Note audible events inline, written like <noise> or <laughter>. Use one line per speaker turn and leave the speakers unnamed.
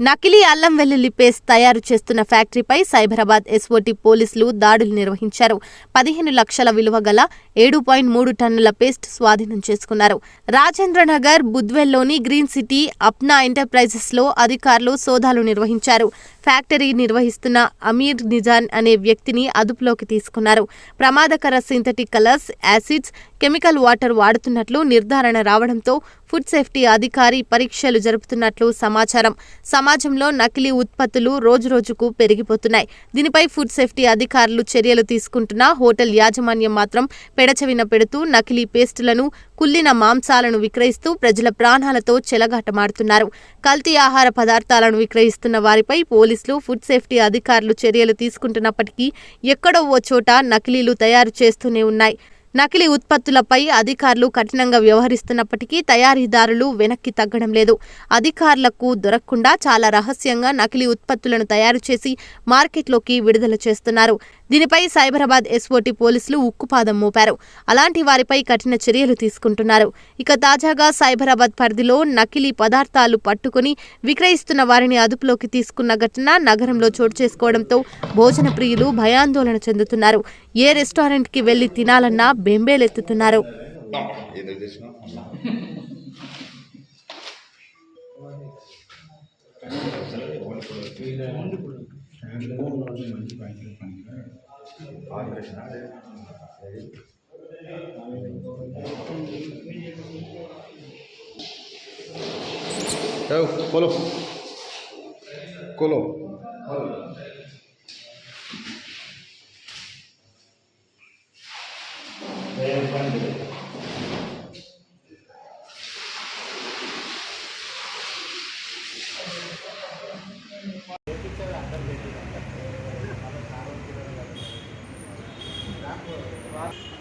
నకిలీ అల్లం వెల్లుల్లి పేస్ట్ తయారు చేస్తున్న ఫ్యాక్టరీపై సైబరాబాద్ ఎస్ఓటీ పోలీసులు దాడులు నిర్వహించారు. పదిహేను లక్షల విలువ గల ఏడు పాయింట్ మూడు టన్నుల పేస్ట్ స్వాధీనం చేసుకున్నారు. రాజేంద్రనగర్ బుద్వెల్లోని గ్రీన్ సిటీ అప్నా ఎంటర్ప్రైజెస్లో అధికారులు సోదాలు నిర్వహించారు. ఫ్యాక్టరీ నిర్వహిస్తున్న అమీర్ నిజాన్ అనే వ్యక్తిని అదుపులోకి తీసుకున్నారు. ప్రమాదకర synthetic colours acids chemical water వాడుతున్నట్లు నిర్ధారణ రావడంతో ఫుడ్ సేఫ్టీ అధికారి పరీక్షలు జరుపుతున్నట్లు సమాచారం. సమాజంలో నకిలీ ఉత్పత్తులు రోజురోజుకు పెరిగిపోతున్నాయి. దీనిపై ఫుడ్ సేఫ్టీ అధికారులు చర్యలు తీసుకుంటున్న హోటల్ యాజమాన్యం మాత్రం పెడచవిన పెడుతూ నకిలీ పేస్టులను కుళ్ళిన మాంసాలను విక్రయిస్తూ ప్రజల ప్రాణాలతో చెలగాటమాడుతున్నారు. కల్తీ ఆహార పదార్థాలను విక్రయిస్తున్న వారిపై పోలీసులు ఫుడ్ సేఫ్టీ అధికారులు చర్యలు తీసుకుంటున్నప్పటికీ ఎక్కడో ఓ చోట నకిలీలు తయారు చేస్తూనే ఉన్నాయి. నకిలీ ఉత్పత్తులపై అధికారులు కఠినంగా వ్యవహరిస్తున్నప్పటికీ తయారీదారులు వెనక్కి తగ్గడం లేదు. అధికారులకు దొరకకుండా చాలా రహస్యంగా నకిలీ ఉత్పత్తులను తయారు చేసి మార్కెట్లోకి విడుదల చేస్తున్నారు. దీనిపై సైబరాబాద్ ఎస్ఓటీ పోలీసులు ఉక్కుపాదం మోపారు. అలాంటి వారిపై కఠిన చర్యలు తీసుకుంటున్నారు. ఇక తాజాగా సైబరాబాద్ పరిధిలో నకిలీ పదార్థాలు పట్టుకుని విక్రయిస్తున్న వారిని అదుపులోకి తీసుకున్న ఘటన నగరంలో చోటు చేసుకోవడంతో భోజన ప్రియులు భయాందోళన చెందుతున్నారు. ఏ రెస్టారెంట్కి వెళ్ళి తినాలన్నా బెంబేలెత్తుతున్నారు. <laughs>
বলো কোলো Thank you. Bye.